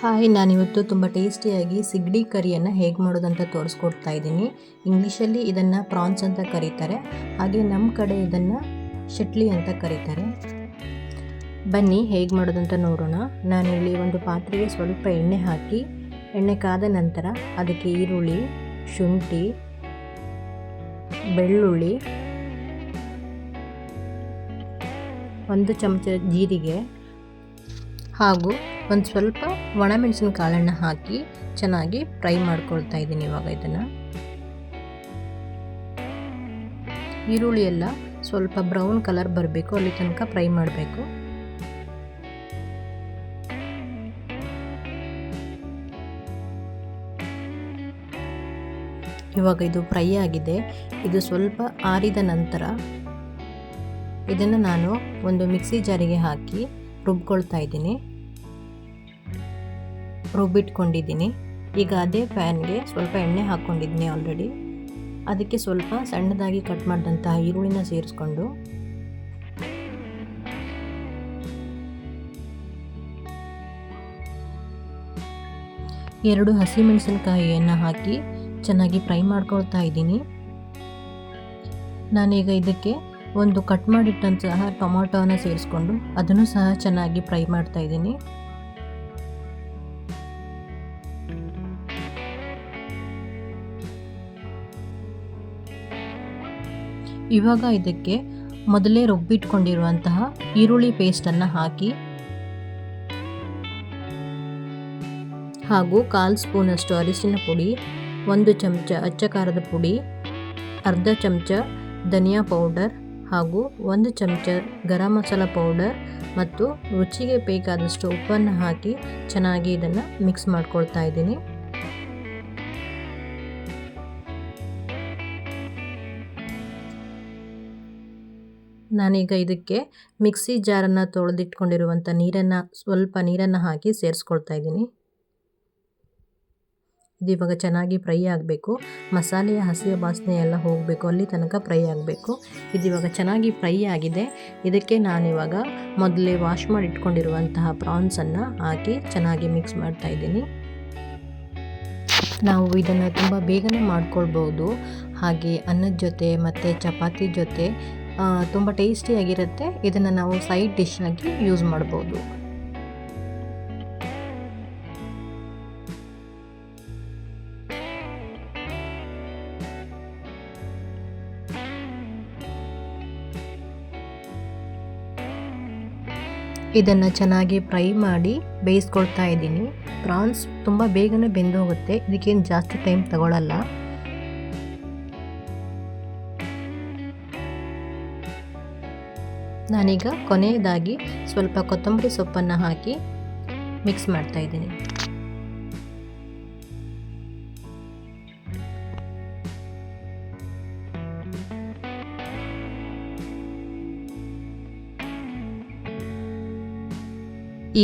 Hi, ನಾನಿವತ್ತು ತುಂಬ ಟೇಸ್ಟಿಯಾಗಿ ಸಿಗಡಿ ಕರಿಯನ್ನು ಹೇಗೆ ಮಾಡೋದಂತ ತೋರಿಸ್ಕೊಡ್ತಾ ಇದ್ದೀನಿ. ಇಂಗ್ಲೀಷಲ್ಲಿ ಇದನ್ನು ಪ್ರಾನ್ಸ್ ಅಂತ ಕರೀತಾರೆ. ಹಾಗೆ ನಮ್ಮ ಕಡೆ ಇದನ್ನು ಶಟ್ಲಿ ಅಂತ ಕರೀತಾರೆ. ಬನ್ನಿ, ಹೇಗೆ ಮಾಡೋದಂತ ನೋಡೋಣ. ನಾನಿಲ್ಲಿ ಒಂದು ಪಾತ್ರೆಗೆ ಸ್ವಲ್ಪ ಎಣ್ಣೆ ಹಾಕಿ, ಎಣ್ಣೆ ಕಾದ ನಂತರ ಅದಕ್ಕೆ ಈರುಳ್ಳಿ, ಶುಂಠಿ, ಬೆಳ್ಳುಳ್ಳಿ, ಒಂದು ಚಮಚ ಜೀರಿಗೆ ಹಾಗೂ ಒಂದು ಸ್ವಲ್ಪ ಒಣಮೆಣಸಿನಕಾಳನ್ನು ಹಾಕಿ ಚೆನ್ನಾಗಿ ಫ್ರೈ ಮಾಡ್ಕೊಳ್ತಾ ಇದ್ದೀನಿ ಇವಾಗ ಇದನ್ನು. ಈರುಳ್ಳಿ ಎಲ್ಲ ಸ್ವಲ್ಪ ಬ್ರೌನ್ ಕಲರ್ ಬರಬೇಕು, ಅಲ್ಲಿ ತನಕ ಫ್ರೈ ಮಾಡಬೇಕು. ಇವಾಗ ಇದು ಫ್ರೈ ಆಗಿದೆ. ಇದು ಸ್ವಲ್ಪ ಆರಿದ ನಂತರ ಇದನ್ನು ನಾನು ಒಂದು ಮಿಕ್ಸಿ ಜಾರಿಗೆ ಹಾಕಿ ರುಬ್ಕೊಳ್ತಾ ಇದ್ದೀನಿ. ರುಬ್ಬಿಟ್ಕೊಂಡಿದ್ದೀನಿ ಈಗ ಅದೇ ಪ್ಯಾನ್ಗೆ ಸ್ವಲ್ಪ ಎಣ್ಣೆ ಹಾಕ್ಕೊಂಡಿದ್ದೀನಿ ಆಲ್ರೆಡಿ ಅದಕ್ಕೆ ಸ್ವಲ್ಪ ಸಣ್ಣದಾಗಿ ಕಟ್ ಮಾಡಿದಂತಹ ಈರುಳ್ಳಿನ ಸೇರಿಸ್ಕೊಂಡು. ಎರಡು ಹಸಿಮೆಣಸಿನಕಾಯಿಯನ್ನು ಹಾಕಿ ಚೆನ್ನಾಗಿ ಫ್ರೈ ಮಾಡ್ಕೊಳ್ತಾ ಇದ್ದೀನಿ. ನಾನೀಗ ಇದಕ್ಕೆ ಒಂದು ಕಟ್ ಮಾಡಿಟ್ಟಂತಹ ಟೊಮೊಟೊನ ಸೇರಿಸ್ಕೊಂಡು ಅದನ್ನು ಸಹ ಚೆನ್ನಾಗಿ ಫ್ರೈ ಮಾಡ್ತಾ ಇದ್ದೀನಿ. ಇವಾಗ ಇದಕ್ಕೆ ಮೊದಲೇ ರುಬ್ಬಿಟ್ಕೊಂಡಿರುವಂತಹ ಈರುಳ್ಳಿ ಪೇಸ್ಟನ್ನು ಹಾಕಿ ಹಾಗೂ ಕಾಲು ಸ್ಪೂನಷ್ಟು ಅರಿಶಿನ ಪುಡಿ, ಒಂದು ಚಮಚ ಅಚ್ಚ ಖಾರದ ಪುಡಿ, ಅರ್ಧ ಚಮಚ ಧನಿಯಾ ಪೌಡರ್ ಹಾಗೂ ಒಂದು ಚಮಚ ಗರಂ ಮಸಾಲ ಪೌಡರ್ ಮತ್ತು ರುಚಿಗೆ ಬೇಕಾದಷ್ಟು ಉಪ್ಪನ್ನು ಹಾಕಿ ಚೆನ್ನಾಗಿ ಇದನ್ನು ಮಿಕ್ಸ್ ಮಾಡ್ಕೊಳ್ತಾ ಇದ್ದೀನಿ. ನಾನೀಗ ಇದಕ್ಕೆ ಮಿಕ್ಸಿ ಜಾರನ್ನು ತೊಳೆದಿಟ್ಕೊಂಡಿರುವಂಥ ನೀರನ್ನು, ಸ್ವಲ್ಪ ನೀರನ್ನು ಹಾಕಿ ಸೇರಿಸ್ಕೊಳ್ತಾ ಇದ್ದೀನಿ. ಇದು ಇವಾಗ ಚೆನ್ನಾಗಿ ಫ್ರೈ ಆಗಬೇಕು. ಮಸಾಲೆಯ ಹಸಿಯ ವಾಸನೆ ಎಲ್ಲ ಹೋಗಬೇಕು, ಅಲ್ಲಿ ತನಕ ಫ್ರೈ ಆಗಬೇಕು. ಇದು ಇವಾಗ ಚೆನ್ನಾಗಿ ಫ್ರೈ ಆಗಿದೆ. ಇದಕ್ಕೆ ನಾನಿವಾಗ ಮೊದಲೇ ವಾಶ್ ಮಾಡಿ ಇಟ್ಕೊಂಡಿರುವಂತಹ ಪ್ರಾನ್ಸನ್ನು ಹಾಕಿ ಚೆನ್ನಾಗಿ ಮಿಕ್ಸ್ ಮಾಡ್ತಾ ಇದ್ದೀನಿ. ನಾವು ಇದನ್ನು ತುಂಬ ಬೇಗನೆ ಮಾಡ್ಕೊಳ್ಬೋದು. ಹಾಗೆ ಅನ್ನದ ಜೊತೆ ಮತ್ತು ಚಪಾತಿ ಜೊತೆ ತುಂಬ ಟೇಸ್ಟಿಯಾಗಿರುತ್ತೆ ಇದನ್ನು ನಾವು ಸೈಡ್ ಡಿಶ್ ಆಗಿ ಯೂಸ್ ಮಾಡ್ಬೋದು. ಇದನ್ನು ಚೆನ್ನಾಗಿ ಫ್ರೈ ಮಾಡಿ ಬೇಯಿಸ್ಕೊಳ್ತಾ ಇದ್ದೀನಿ. ಪ್ರಾನ್ಸ್ ತುಂಬ ಬೇಗನೆ ಬೆಂದು ಹೋಗುತ್ತೆ ಇದಕ್ಕೇನು ಜಾಸ್ತಿ ಟೈಮ್ ತಗೊಳ್ಳಲ್ಲ ನಾನೀಗ ಕೊನೆಯದಾಗಿ ಸ್ವಲ್ಪ ಕೊತ್ತಂಬರಿ ಸೊಪ್ಪನ್ನು ಹಾಕಿ ಮಿಕ್ಸ್ ಮಾಡ್ತಾ ಇದ್ದೀನಿ.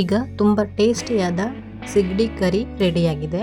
ಈಗ ತುಂಬ ಟೇಸ್ಟಿಯಾದ ಸಿಗಡಿ ಕರಿ ರೆಡಿಯಾಗಿದೆ